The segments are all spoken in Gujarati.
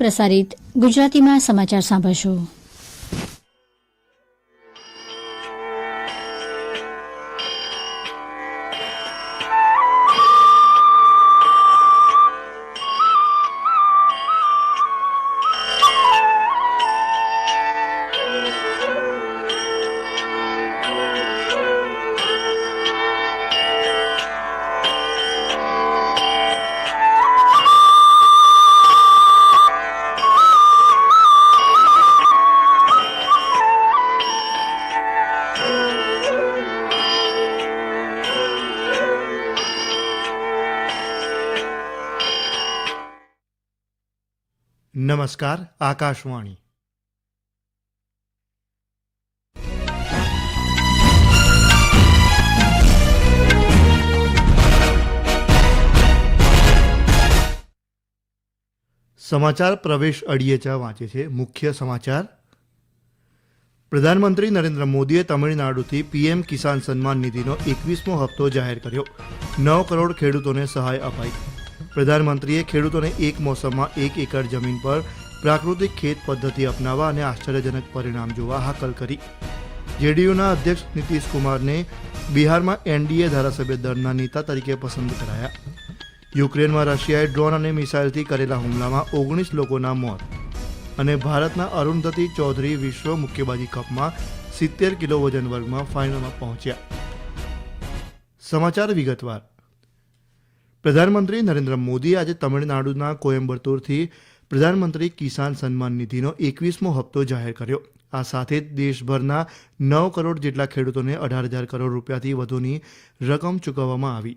પ્રસારિત ગુજરાતીમાં સમાચાર સાંભળશો. નમસ્કાર, આકાશવાણી. સમાચાર પ્રવેશ અડિયેચા વાંચે છે. મુખ્ય સમાચાર. પ્રધાનમંત્રી નરેન્દ્ર મોદીએ તમિળનાડુથી પીએમ કિસાન સન્માન નિધિનો એકવીસમો હપ્તો જાહેર કર્યો. નવ કરોડ ખેડૂતોને સહાય અપાઈ. પ્રધાનમંત્રીએ ખેડૂતોને એક મોસમમાં એક એકર જમીન પર પ્રાકૃતિક ખેત પદ્ધતિ અપનાવવા અને આશ્ચર્યજનક પરિણામ જોવા હાકલ કરી. જેડીયુના અધ્યક્ષ નીતિશ કુમારને બિહારમાં એનડીએ ધારાસભ્ય દળના નેતા તરીકે પસંદ કરાયા. યુક્રેનમાં રશિયાએ ડ્રોન અને મિસાઇલથી કરેલા હુમલામાં ઓગણીસ લોકોના મોત અને ભારતના અરુણધતી ચૌધરી વિશ્વ મુક્કેબાજી કપમાં સિત્તેર કિલો વજન વર્ગમાં ફાઇનલમાં પહોંચ્યા. સમાચાર વિગતવાર. પ્રધાનમંત્રી નરેન્દ્ર મોદીએ આજે તમિળનાડુના કોયમ્બતુરથી પ્રધાનમંત્રી કિસાન સન્માન નિધિનો એકવીસમો હપ્તો જાહેર કર્યો. આ સાથે જ દેશભરના નવ કરોડ જેટલા ખેડૂતોને અઢાર હજાર કરોડ રૂપિયાથી વધુની રકમ ચૂકવવામાં આવી.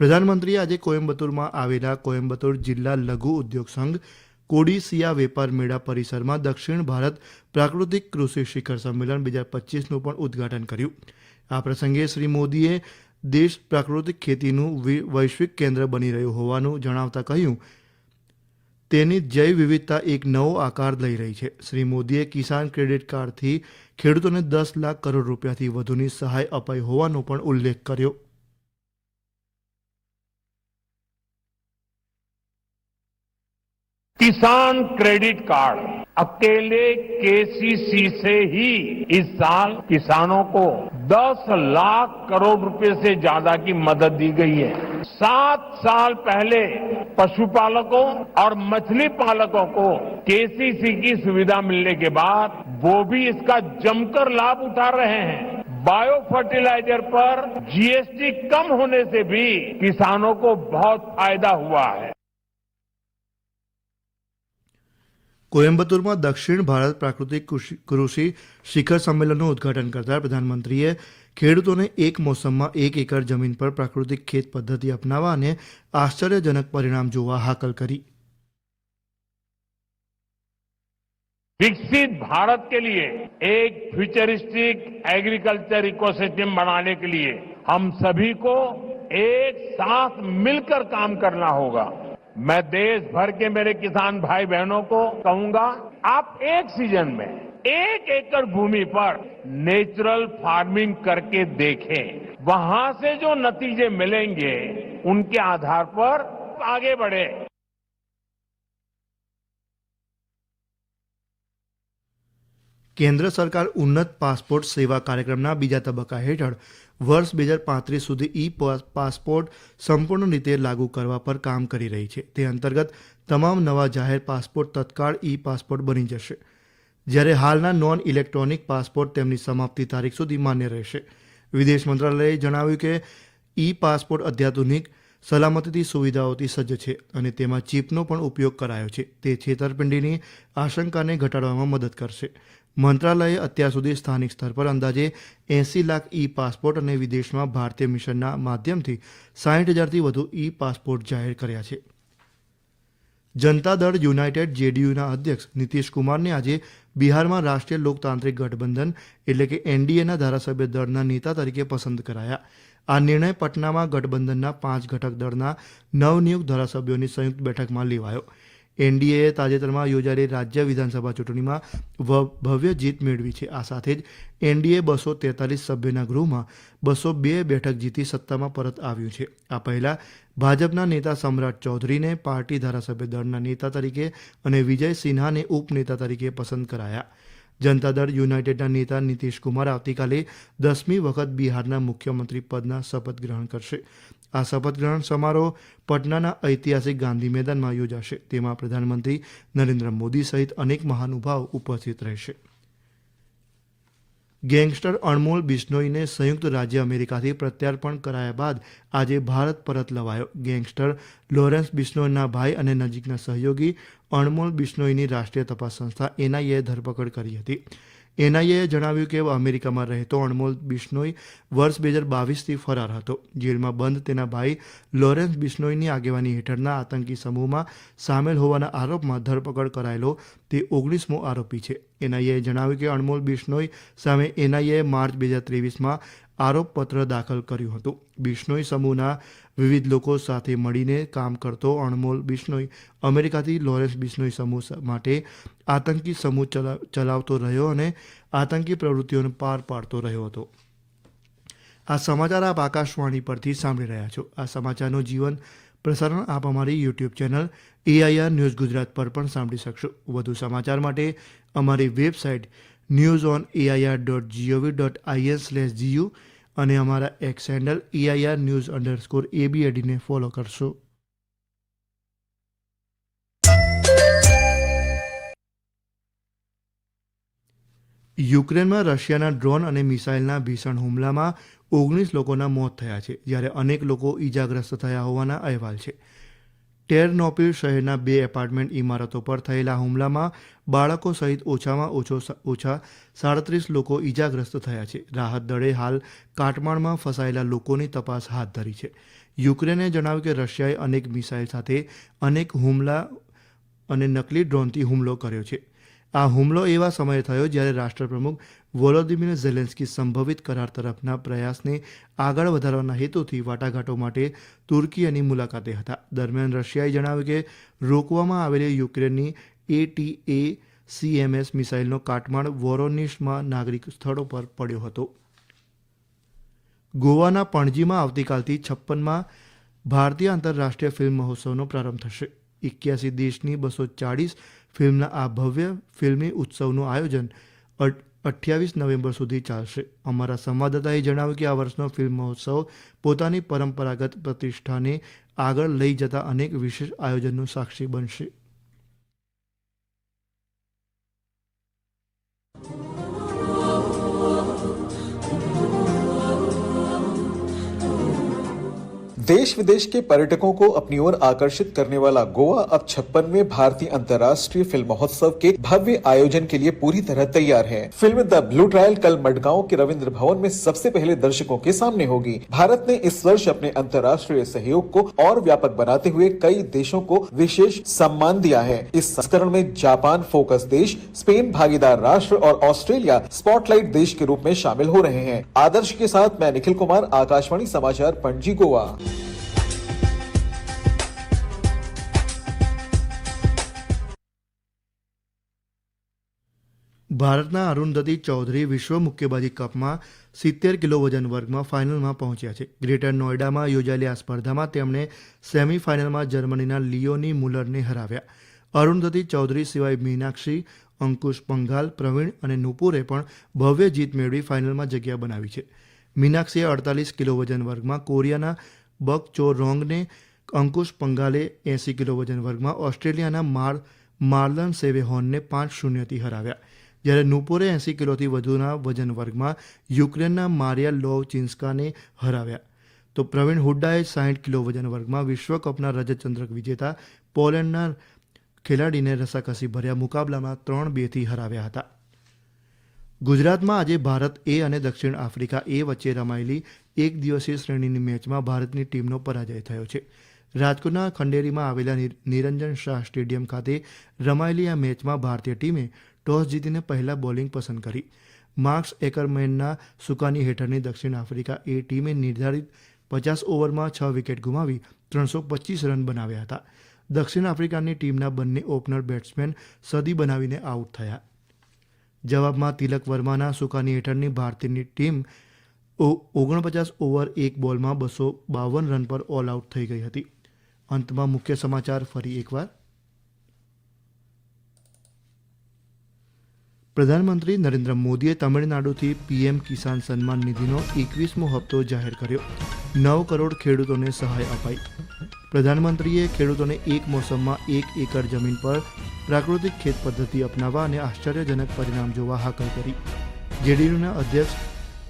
પ્રધાનમંત્રીએ આજે કોયમ્બતુરમાં આવેલા કોયમ્બતુર જિલ્લા લઘુ ઉદ્યોગ સંઘ કોડીસિયા વેપાર મેળા પરિસરમાં દક્ષિણ ભારત પ્રાકૃતિક કૃષિ શિખર સંમેલન બે હજાર પચીસનું પણ ઉદ્ઘાટન કર્યું. આ પ્રસંગે શ્રી મોદીએ દેશ પ્રાકૃતિક ખેતીનું વૈશ્વિક કેન્દ્ર બની રહ્યું હોવાનું જણાવતા કહ્યું. તેની જૈવ વિવિધતા એક નવો આકાર લઈ રહી છે. શ્રી મોદીએ કિસાન ક્રેડિટ કાર્ડથી ખેડૂતોને દસ લાખ કરોડ રૂપિયાથી વધુની સહાય અપાઈ હોવાનો પણ ઉલ્લેખ કર્યો. કિસાન ક્રેડિટ કાર્ડ अकेले केसीसी से ही इस साल किसानों को 10 लाख करोड़ रुपए से ज़्यादा की मदद दी गई है। सात साल पहले पशुपालकों और मछली पालकों को केसीसी की सुविधा मिलने के बाद वो भी इसका जमकर लाभ उठा रहे हैं। बायो फर्टिलाइज़र पर जीएसटी कम होने से भी किसानों को बहुत फ़ायदा हुआ है। કોયમ્બતુરમાં દક્ષિણ ભારત પ્રાકૃતિક કૃષિ કૃષિ શિખર સંમેલનનું ઉદ્ઘાટન કરતા પ્રધાનમંત્રીએ ખેડૂતોને એક મોસમમાં એક એકર જમીન પર પ્રાકૃતિક ખેત પદ્ધતિ અપનાવવા અને આશ્ચર્યજનક પરિણામ જોવા હાકલ કરી विकसित भारत के लिए एक फ्यूचरिस्टिक एग्रीकल्चर इकोसिस्टम बनाने के लिए हम सभी को एक साथ मिलकर काम करना होगा मैं देश भर के मेरे किसान भाई बहनों को कहूँगा, आप एक सीज़न में एक एकड़ भूमि पर नेचुरल फ़ार्मिंग करके देखें। वहाँ से जो नतीजे मिलेंगे, उनके आधार पर आगे बढ़े। કેન્દ્ર સરકાર ઉન્નત પાસપોર્ટ સેવા કાર્યક્રમના બીજા તબક્કા હેઠળ વર્ષ બે હજાર પાંત્રીસ સુધી ઈ પાસપોર્ટ સંપૂર્ણ રીતે લાગુ કરવા પર કામ કરી રહી છે. તે અંતર્ગત તમામ નવા જાહેર પાસપોર્ટ તત્કાળ ઈ પાસપોર્ટ બની જશે, જ્યારે હાલના નોન ઇલેક્ટ્રોનિક પાસપોર્ટ તેમની સમાપ્તિ તારીખ સુધી માન્ય રહેશે. વિદેશ મંત્રાલયે જણાવ્યું કે ઈ પાસપોર્ટ અત્યાધુનિક સલામતીથી સુવિધાઓથી સજ્જ છે અને તેમાં ચીપનો પણ ઉપયોગ કરાયો છે. તે છેતરપિંડીની આશંકાને ઘટાડવામાં મદદ કરશે. મંત્રાલયે અત્યાર સુધી સ્થાનિક સ્તર પર અંદાજે એંસી લાખ ઈ પાસપોર્ટ અને વિદેશમાં ભારતીય મિશનના માધ્યમથી સાઠ હજારથી વધુ ઈ પાસપોર્ટ જાહેર કર્યા છે. જનતા દળ યુનાઇટેડ જેડીયુના અધ્યક્ષ નીતિશ કુમારને આજે બિહારમાં રાષ્ટ્રીય લોકતાંત્રિક ગઠબંધન એટલે કે એનડીએના ધારાસભ્ય દળના નેતા તરીકે પસંદ કરાયા. આ નિર્ણય પટનામાં ગઠબંધનના પાંચ ઘટક દળના નવનિયુક્ત ધારાસભ્યોની સંયુક્ત બેઠકમાં લેવાયો. એનડીએએ તાજેતરમાં યોજાયેલી રાજ્ય વિધાનસભા ચૂંટણીમાં ભવ્ય જીત મેળવી છે. આ સાથે જ એનડીએ બસો તેતાલીસ સભ્યોના ગૃહમાં બસો બે બેઠક જીતી સત્તામાં પરત આવ્યું છે. આ પહેલા ભાજપના નેતા સમ્રાટ ચૌધરીને પાર્ટી ધારાસભ્ય દળના નેતા તરીકે અને વિજય સિન્હાને ઉપનેતા તરીકે પસંદ કરાયા. જનતા દળ યુનાઇટેડના નેતા નીતિશ કુમાર આવતીકાલે દસમી વખત બિહારના મુખ્યમંત્રી પદના શપથ ગ્રહણ કરશે. આ શપથ ગ્રહણ સમારોહ પટનાના ઐતિહાસિક ગાંધી મેદાનમાં યોજાશે. તેમાં પ્રધાનમંત્રી નરેન્દ્ર મોદી સહિત અનેક મહાનુભાવ ઉપસ્થિત રહેશે. ગેંગસ્ટર અણમોલ બિશ્નોઈને સંયુક્ત રાજ્ય અમેરિકાથી પ્રત્યાર્પણ કરાયા બાદ આજે ભારત પરત લવાયો. ગેંગસ્ટર લોરેન્સ બિશ્નોઈના ભાઈ અને નજીકના સહયોગી અણમોલ બિશ્નોઈની રાષ્ટ્રીય તપાસ સંસ્થા એનઆઈએ ધરપકડ કરી હતી. એનઆઈએએ જણાવ્યું કે અમેરિકામાં રહેતો અણમોલ બિશ્નોઈ વર્ષ બે હજાર બાવીસથી ફરાર હતો. જેલમાં બંધ તેના ભાઈ લોરેન્સ બિશ્નોઈની આગેવાની હેઠળના આતંકી સમૂહમાં સામેલ હોવાના આરોપમાં ધરપકડ કરાયેલો તે ઓગણીસમો આરોપી છે. એનઆઈએ જણાવ્યું કે અણમોલ બિશ્નોઈ સામે એનઆઈએ માર્ચ બે હજાર ત્રેવીસમાં આરોપપત્ર દાખલ કર્યું હતું. બિશ્નોઈ સમૂહના વિવિધ લોકો સાથે મળીને કામ કરતો અણમોલ બિશ્નોઈ અમેરિકાથી લોરેન્સ બિશ્નોઈ સમૂહ માટે આતંકી સમૂહ ચલા- ચલાવતો રહ્યો અને આતંકી પ્રવૃત્તિઓને પાર પાડતો રહ્યો હતો. આ સમાચાર આપ આકાશવાણી પરથી સાંભળી રહ્યા છો. આ સમાચારનું જીવન પ્રસારણ આપ અમારી YouTube channel AIR news Gujarat પર પણ સાંભળી શકશો. વધુ સમાચાર માટે અમારી website news on AIR dot GOV dot IN slash GU અને અમારા X handle AIR news underscore એબીએડીને follow કરશો. યુક્રેનમાં રશિયાના ડ્રોન અને મિસાઇલના ભીષણ હુમલામાં ઓગણીસ લોકોના મોત થયા છે, જ્યારે અનેક લોકો ઈજાગ્રસ્ત થયા હોવાના અહેવાલ છે. ટેરનોપિલ શહેરના બે એપાર્ટમેન્ટ ઇમારતો પર થયેલા હુમલામાં બાળકો સહિત ઓછામાં ઓછો ઓછા સાડત્રીસ લોકો ઈજાગ્રસ્ત થયા છે. રાહત દળે હાલ કાટમાળમાં ફસાયેલા લોકોની તપાસ હાથ ધરી છે. યુક્રેને જણાવ્યું કે રશિયાએ અનેક મિસાઇલ સાથે અનેક હુમલા અને નકલી ડ્રોનથી હુમલો કર્યો છે. આ હુમલો એવા સમયે થયો જ્યારે રાષ્ટ્રપ્રમુખ વોલોદિમીર ઝેલેન્સ્કી સંભવિત કરાર તરફના પ્રયાસને આગળ વધારવાના હેતુથી વાટાઘાટો માટે તુર્કીની મુલાકાતે હતા. દરમિયાન રશિયાએ જણાવ્યું કે રોકવામાં આવેલી યુક્રેનની એટીએ સીએમએસ મિસાઇલનો કાટમાળ વોરોનિશમાં નાગરિક સ્થળો પર પડ્યો હતો. ગોવાના પણજીમાં આવતીકાલથી છપ્પનમાં ભારતીય આંતરરાષ્ટ્રીય ફિલ્મ મહોત્સવનો પ્રારંભ થશે. એક્યાસી દેશની બસો ચાળીસ ફિલ્મના આ ભવ્ય ફિલ્મી ઉત્સવનું આયોજન અઠ્યાવીસ નવેમ્બર સુધી ચાલશે. અમારા સંવાદદાતાએ જણાવ્યું કે આ વર્ષનો ફિલ્મ મહોત્સવ પોતાની પરંપરાગત પ્રતિષ્ઠાને આગળ લઈ જતા અનેક વિશેષ આયોજનનું સાક્ષી બનશે. देश विदेश के पर्यटकों को अपनी ओर आकर्षित करने वाला गोवा अब छप्पनवे भारतीय अंतर्राष्ट्रीय फ़िल्म महोत्सव के भव्य आयोजन के लिए पूरी तरह तैयार है। फ़िल्म द ब्लू ट्रायल कल मडगांव के रविंद्र भवन में सबसे पहले दर्शकों के सामने होगी। भारत ने इस वर्ष अपने अंतर्राष्ट्रीय सहयोग को और व्यापक बनाते हुए कई देशों को विशेष सम्मान दिया है। इस संस्करण में जापान फोकस देश, स्पेन भागीदार राष्ट्र और ऑस्ट्रेलिया स्पॉटलाइट देश के रूप में शामिल हो रहे हैं। आदर्श के साथ मैं निखिल कुमार, आकाशवाणी समाचार, पणजी, गोवा। ભારતના અરુંધતી ચૌધરી વિશ્વ મુક્કેબાજી કપમાં સિત્તેર કિલો વજન વર્ગમાં ફાઇનલમાં પહોંચ્યા છે. ગ્રેટર નોઈડામાં યોજાયેલી આ સ્પર્ધામાં તેમણે સેમીફાઇનલમાં જર્મનીના લિયોની મુલરને હરાવ્યા. અરુંધતી ચૌધરી સિવાય મીનાક્ષી, અંકુશ પંઘાલ, પ્રવીણ અને નુપુરે પણ ભવ્ય જીત મેળવી ફાઇનલમાં જગ્યા બનાવી છે. મીનાક્ષીએ અડતાલીસ કિલો વજન વર્ગમાં કોરિયાના બક ચો રોંગને, અંકુશ પંઘાલે એંસી કિલો વજન વર્ગમાં ઓસ્ટ્રેલિયાના માર, માર્લન સેવેહોનને પાંચ શૂન્યથી હરાવ્યા. જ્યારે નુપુરે એંસી કિલોથી વધુના વજન વર્ગમાં યુક્રેનના મારિયા લો ચિન્સ્કાને હરાવ્યા. તો પ્રવીણ હુડ્ડાએ સાહીઠ કિલો વજન વર્ગમાં વિશ્વકપના રજતચંદ્રક વિજેતા પોલેન્ડના ખેલાડીને રસાકસી ભર્યા મુકાબલામાં ત્રણ બેથી હરાવ્યા હતા. ગુજરાતમાં આજે ભારત એ અને દક્ષિણ આફ્રિકા એ વચ્ચે રમાયેલી એક દિવસીય શ્રેણીની મેચમાં ભારતની ટીમનો પરાજય થયો છે. રાજકોટના ખંડેરીમાં આવેલા નિરંજન શાહ સ્ટેડિયમ ખાતે રમાયેલી આ મેચમાં ભારતીય ટીમે ટોસ જીતીને પહેલા બોલિંગ પસંદ કરી. માર્ક્સ એકરમેનના સુકાની હેઠળની દક્ષિણ આફ્રિકા એ ટીમે નિર્ધારિત પચાસ ઓવરમાં છ વિકેટ ગુમાવી ત્રણસો પચીસ રન બનાવ્યા હતા. દક્ષિણ આફ્રિકાની ટીમના બંને ઓપનર બેટ્સમેન સદી બનાવીને આઉટ થયા. જવાબમાં તિલક વર્માના સુકાની હેઠળની ભારતીયની ટીમ ઓગણપચાસ ઓવર એક બોલમાં બસો બાવન રન પર ઓલ આઉટ થઈ ગઈ હતી. અંતમાં મુખ્ય સમાચાર ફરી એકવાર. પ્રધાનમંત્રી નરેન્દ્ર મોદીએ તમિળનાડુથી પીએમ કિસાન સન્માન નિધિનો એકવીસમો હપ્તો જાહેર કર્યો. નવ કરોડ ખેડૂતોને સહાય અપાઈ. પ્રધાનમંત્રીએ ખેડૂતોને એક મોસમમાં એક એકર જમીન પર પ્રાકૃતિક ખેત પદ્ધતિ અપનાવવા અને આશ્ચર્યજનક પરિણામ જોવા હાકલ કરી. જેડીયુના અધ્યક્ષ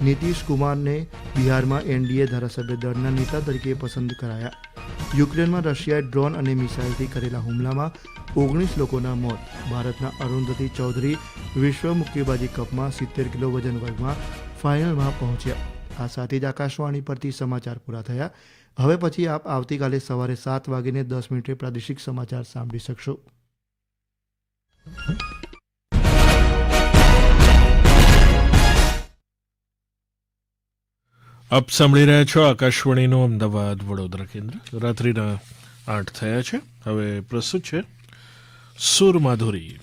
નીતિશ કુમારને બિહારમાં એનડીએ ધારાસભ્ય દળના નેતા તરીકે પસંદ કરાયા. યુક્રેનમાં રશિયાએ ડ્રોન અને મિસાઇલથી કરેલા હુમલામાં ઓગણીસ લોકોના મોત. ભારતના અરુંધતી ચૌધરી વિશ્વ મુક્કેબાજી કપમાં સિત્તેર કિલો વજન વર્ગમાં ફાઇનલમાં પહોંચ્યા. આ સાથે જ આકાશવાણી પરથી સમાચાર પૂરા થયા. હવે પછી આપ આવતીકાલે સવારે સાત વાગીને દસ મિનિટે પ્રાદેશિક સમાચાર સાંભળી શકશો. આપ સાંભળી રહ્યા છો આકાશવાણીનું અમદાવાદ વડોદરા કેન્દ્ર. રાત્રિના આઠ થયા છે. હવે પ્રસ્તુત છે સુર માધુરી